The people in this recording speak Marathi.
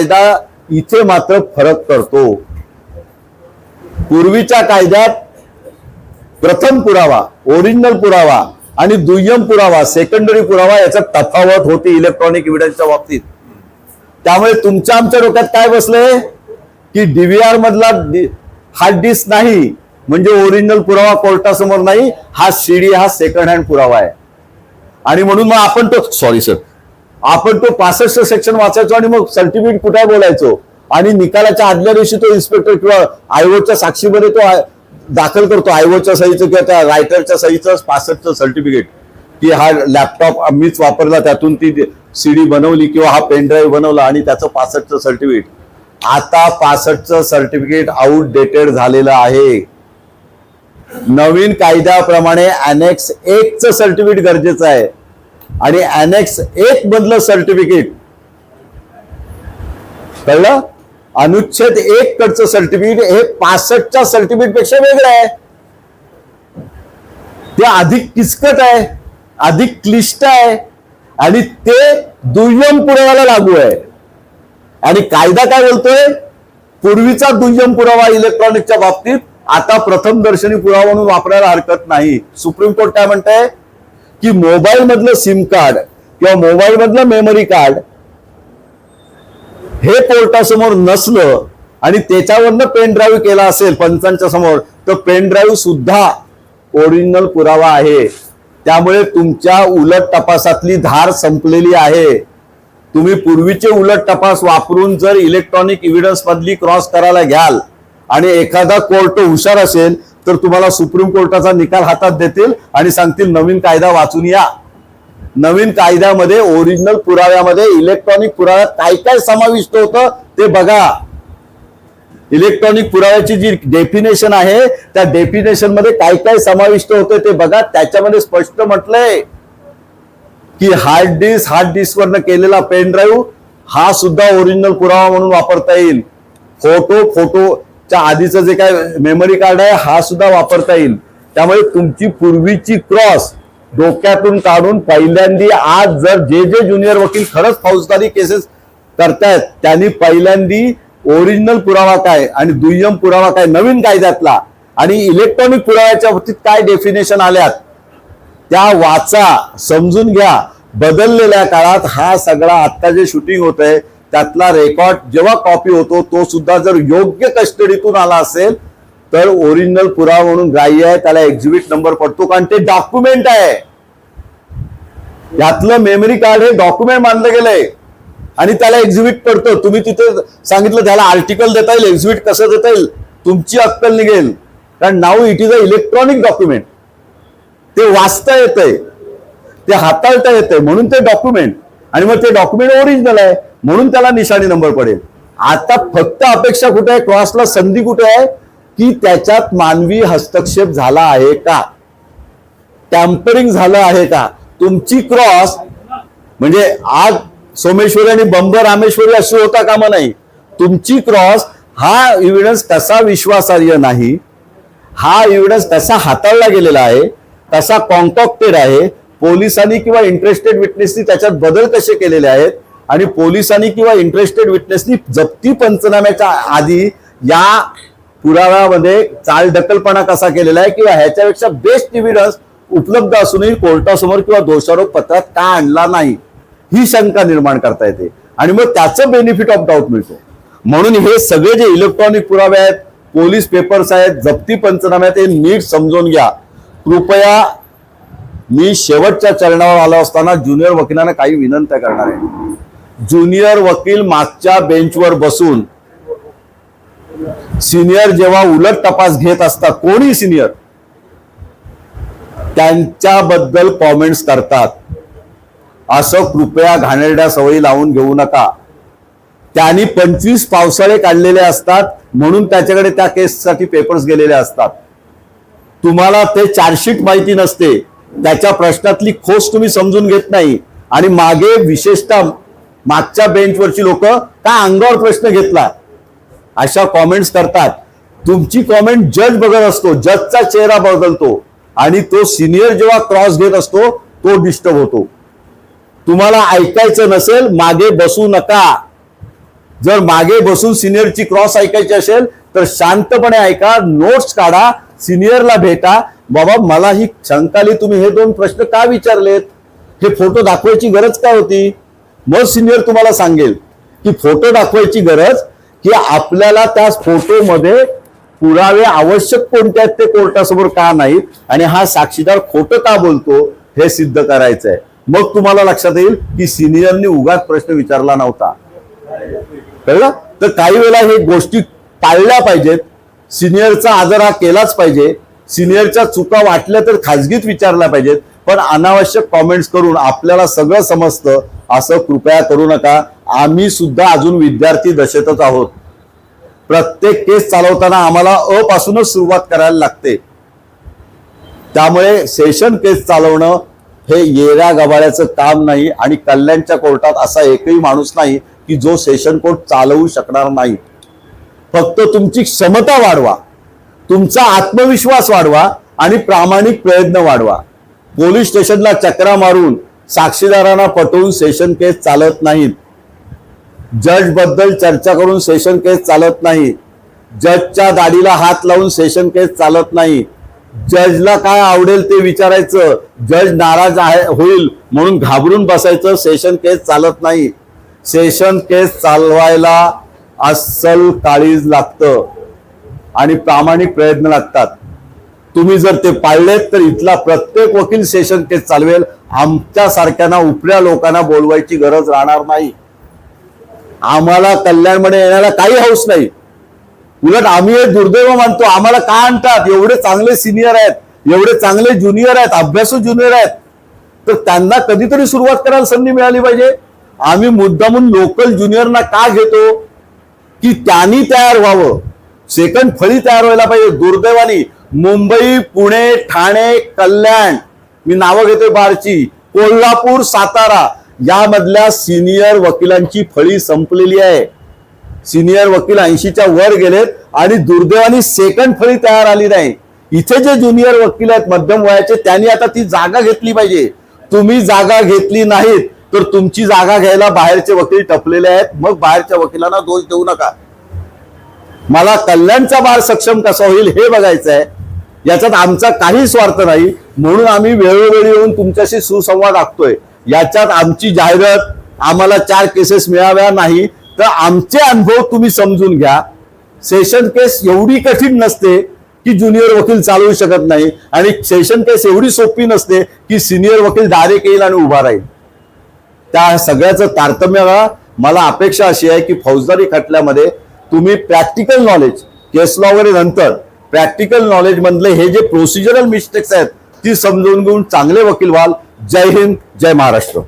कायदा इथे मात्र फरक करतो. पूर्वीच्या कायद्यात प्रथम पुरावा ओरिजिनल पुरावा आणि दुय्यम पुरावा सेकंडरी पुरावा याचा तफावत होती इलेक्ट्रॉनिक इव्हिडन्सच्या बाबतीत. त्यामुळे तुमच्या आमच्या डोक्यात काय बसलंय? की डीव्हीआर मधला हार्ड डिस्क नाही म्हणजे ओरिजिनल पुरावा कोर्टासमोर नाही हा सीडी हा सेकंड हँड पुरावा आहे. आणि म्हणून मग आपण तो सॉरी सर आपण तो पासष्ट सेक्शन वाचायचो आणि मग सर्टिफिकेट कुठे बोलायचो? आणि निकालाच्या आदल्या दिवशी तो इन्स्पेक्टर किंवा आयओच्या साक्षीमध्ये तो दाखल करतो. आयओच्या सहीचं किंवा त्या रायटरच्या सहीचं पासष्टचं सर्टिफिकेट की हा लॅपटॉप मीच वापरला त्यातून ती सीडी बनवली किंवा हा पेनड्राईव्ह बनवला आणि त्याचं पासष्टचं सर्टिफिकेट आता पासष्टचं सर्टिफिकेट आउटडेटेड झालेलं आहे. नवीन कायद्याप्रमाणे अनेक्स एकचं सर्टिफिकेट गरजेचं आहे. आणि अनेक्स एक मधलं सर्टिफिकेट कळलं? अनुच्छेद एक कडचं सर्टिफिकेट हे पासष्टच्या सर्टिफिकेटपेक्षा वेगळं आहे. ते अधिक किचकट आहे अधिक क्लिष्ट आहे आणि ते दुय्यम पुराव्याला लागू आहे. आणि कायदा काय बोलतोय? पूर्वीचा दुय्यम पुरावा इलेक्ट्रॉनिकच्या बाबतीत आता प्रथम दर्शनी पुरावा म्हणून वापरायला हरकत नाही. सुप्रीम कोर्ट काय म्हणतंय? की मोबाईल मधलं सिम कार्ड किंवा मोबाईल मधलं मेमरी कार्ड हे कोर्टासमोर नसलं आणि त्याच्यावरनं पेन ड्राईव्ह केला असेल पंचांच्या समोर तर पेन ड्राईव्ह सुद्धा ओरिजिनल पुरावा आहे. त्यामुळे तुमच्या उलट तपासातली धार संपलेली आहे. तुम्ही पूर्वीचे उलट तपास वापरून जर इलेक्ट्रॉनिक इव्हिडन्स मधली क्रॉस करायला घ्याल आणि एखादा कोर्ट हुशार असेल तर तुम्हाला सुप्रीम कोर्टाचा निकाल हातात देतील आणि सांगतील नवीन कायदा वाचून या. नवीन कायद्यामध्ये ओरिजिनल पुराव्यामध्ये इलेक्ट्रॉनिक पुराव्यात काय काय समाविष्ट होतं ते बघा. इलेक्ट्रॉनिक पुराव्याची जी डेफिनेशन आहे त्या डेफिनेशनमध्ये काय काय समाविष्ट होतं ते बघा. त्याच्यामध्ये स्पष्ट म्हटलंय की हार्ड डिस्क हार्ड डिस्क वरनं केलेला पेन ड्राईव्ह हा सुद्धा ओरिजिनल पुरावा म्हणून वापरता येईल. फोटो च्या आधीचं जे काय मेमरी कार्ड आहे हा सुद्धा वापरता येईल. त्यामुळे तुमची पूर्वीची क्रॉस डोक्यातून काढून पहिल्यांदी आज जर जे जे ज्युनियर वकील खरंच फौजदारी केसेस करतायत त्यांनी पहिल्यांदी ओरिजिनल पुरावा काय आणि दुय्यम पुरावा काय नवीन कायद्यातला आणि इलेक्ट्रॉनिक पुराव्याच्या बाबतीत काय डेफिनेशन आल्यात त्या वाचा समजून घ्या. बदललेल्या काळात हा सगळा आत्ता जे शूटिंग होत आहे त्यातला रेकॉर्ड जेव्हा कॉपी होतो तो सुद्धा जर योग्य कस्टडीतून आला असेल तर ओरिजिनल पुरावा म्हणून ग्राह्य आहे त्याला एक्झिबिट नंबर पडतो कारण ते डॉक्युमेंट आहे. यातलं मेमरी कार्ड हे डॉक्युमेंट मानलं गेलंय. आणि त्याला एक्झिबिट पडतं. तुम्ही तिथे सांगितलं त्याला आर्टिकल देता येईल एक्झिबिट कसं देता येईल? तुमची अक्कल निघेल. कारण now it is a electronic document ते वाचता येतंय. ते हाताळता येतंय. म्हणून ते डॉक्युमेंट आणि मग ते डॉक्युमेंट ओरिजिनल आहे. म्हणून त्याला निशाणी नंबर पडेल. आता फक्त अपेक्षा कुठे आहे? क्रॉसला संधी कुठे आहे? की त्याच्यात मानवी हस्तक्षेप झाला आहे का? टॅम्परिंग झालं आहे का? तुमची क्रॉस म्हणजे आज सोमेश्वरी आणि बंब रामेश्वरी अशी होता कामा नाही. तुमची क्रॉस हा इव्हिडन्स तसा विश्वासार्ह नाही. हा इव्हिडन्स तसा हाताळला गेलेला आहे. तसा कॉन्टॉक्टेड आहे. पोलिसांनी किंवा इंटरेस्टेड विटनेसनी त्याच्यात बदल कसे केलेले आहेत आणि पोलिसांनी किंवा इंटरेस्टेड विटनेसनी जप्ती पंचनाम्याच्या आधी या पुराव्यामध्ये चालढकलपणा कसा केलेला आहे किंवा ह्याच्यापेक्षा बेस्ट इव्हिडन्स उपलब्ध असूनही कोर्टासमोर किंवा दोषारोप पत्रात का आणला नाही ही शंका निर्माण करता येते. आणि मग त्याचं बेनिफिट ऑफ डाऊट मिळतो. म्हणून हे सगळे जे इलेक्ट्रॉनिक पुरावे आहेत पोलीस पेपर्स आहेत जप्ती पंचनामे आहेत हे नीट समजून घ्या. कृपया मी शेवटच्या चरणावर आलो असताना ज्युनियर वकिलांना काही विनंत्या करणार आहे. ज्युनियर वकील मागच्या बेंचवर बसून सिनियर जेव्हा उलट तपास घेत असतात कोणी सिनियर त्यांच्याबद्दल कॉमेंट्स करतात. असं कृपया घाणेरड्या सवयी लावून घेऊ नका. त्यांनी पंचवीस पावसाळे काढलेले असतात म्हणून त्याच्याकडे त्या केससाठी पेपर्स गेलेले असतात. तुम्हाला ते चार्जशीट माहिती नसते. त्याच्या प्रश्नातली खोस तुम्ही समजून घेत नाही. आणि मागे विशेषतः मागच्या बेंचवरची लोक का अंगावर प्रश्न घेतला अशा कॉमेंट्स करतात. तुमची कॉमेंट जज बघत असतो जजचा चेहरा बदलतो. आणि तो सिनियर जेव्हा क्रॉस घेत असतो तो डिस्टर्ब होतो. तुम्हाला ऐकायचं नसेल मागे बसू नका. जर मागे बसून सिनियरची क्रॉस ऐकायची असेल तर शांतपणे ऐका नोट्स काढा सिनियरला भेटा बाबा मला ही शंकाली तुम्ही हे दोन प्रश्न का विचारलेत? हे फोटो दाखवायची गरज काय होती? मग सिनियर तुम्हाला सांगेल की फोटो दाखवायची गरज की आपल्याला त्या फोटोमध्ये पुरावे आवश्यक कोणते आहेत ते कोर्टासमोर का नाहीत? आणि हा साक्षीदार खोटं का बोलतो हे सिद्ध करायचं आहे मग तुम्हाला लक्षात येईल की सिनियरनी उगाच प्रश्न विचारला नव्हता. कळलं? तर काही वेळेला हे गोष्टी टाळल्या पाहिजेत. सिनियरचा आदर हा केलाच पाहिजे. सिनियरच्या चुका वाटल्या तर खाजगीत विचारल्या पाहिजेत पण अनावश्यक कॉमेंट्स करून आपल्याला सगळं समजतं असं कृपया करू नका. आम्ही सुद्धा अजून विद्यार्थी दशेतच आहोत. प्रत्येक केस चालवताना आम्हाला अ पासूनच सुरुवात करायला लागते. त्यामुळे सेशन केस चालवणं हे येऱ्या गबाळ्याचं काम नाही आणि कल्याणच्या कोर्टात असा एकही माणूस नाही की जो सेशन कोर्ट चालवू शकणार नाही. फक्त तुमची क्षमता वाढवा. तुमचा आत्मविश्वास वाढवा आणि प्रामाणिक प्रयत्न वाढवा. पोलीस स्टेशनला चक्रा मारून साक्षीदारांना पटवून सेशन केस चालत नाहीत. जजबद्दल चर्चा करून सेशन केस चालत नाही जजच्या दाढीला हात लावून सेशन केस चालत नाही जजला काय आवडेल ते विचारायचं. जज नाराज आहे होईल म्हणून घाबरून बसायचं सेशन केस चालत नाही. सेशन केस चालवायला अस्सल काळीज लागतं. आणि प्रामाणिक प्रयत्न लागतात. तुम्ही जर ते पाळलेत तर इथला प्रत्येक वकील सेशन केस चालवेल. आमच्या सारख्यांना उपऱ्या लोकांना बोलवायची गरज राहणार नाही. आम्हाला कल्याणमध्ये येण्याला काही हौस नाही. उलट आम्ही हे दुर्दैव मानतो. आम्हाला का आणतात? एवढे चांगले सिनियर आहेत. एवढे चांगले ज्युनियर आहेत. अभ्यासू ज्युनियर आहेत. तर त्यांना कधीतरी सुरुवात करायला संधी मिळाली पाहिजे. आम्ही मुद्दामून लोकल ज्युनियरना का घेतो? की त्यांनी तयार व्हावं? सेकंड फळी तयार व्हायला पाहिजे. दुर्दैवानी मुंबई पुणे ठाणे कल्याण. मी नावं घेतोय बारची. कोल्हापूर सातारा. यामधल्या सिनियर वकिलांची फळी संपलेली आहे. सिनियर वकील ऐंशीच्या वर गेलेत आणि दुर्दैवानी सेकंड फळी तयार आली नाही. इथे जे ज्युनियर वकील आहेत मध्यम वयाचे त्यांनी आता ती जागा घेतली पाहिजे. तुम्ही जागा घेतली नाहीत तर तुमची जागा घ्यायला बाहेरचे वकील टपलेले आहेत. मग बाहेरच्या वकिलांना दोष देऊ नका. मला कल्याणचा बार सक्षम कसा होईल हे बघायचं आहे याच्यात आमचा काही स्वार्थ नाही. म्हणून आम्ही वेळोवेळी येऊन तुमच्याशी सुसंवाद आखतोय. याच्यात आमची जाहिरात आम्हाला चार केसेस मिळाव्या नाही तर आमचे अनुभव तुम्ही समजून घ्या. सेशन केस एवढी कठीण नसते की ज्युनियर वकील चालवू शकत नाही. आणि सेशन केस एवढी सोपी नसते की सिनियर वकील डायरेक्ट येईल आणि उभा राहील. त्या सगळ्याचं तारतम्य मला अपेक्षा अशी आहे की फौजदारी खटल्यामध्ये तुम्ही प्रॅक्टिकल नॉलेज केस लॉ वगैरे नंतर प्रॅक्टिकल नॉलेज मधले हे जे प्रोसिजरल मिस्टेक्स आहेत ती समजून घेऊन चांगले वकील व्हाल. जय हिंद जय महाराष्ट्र.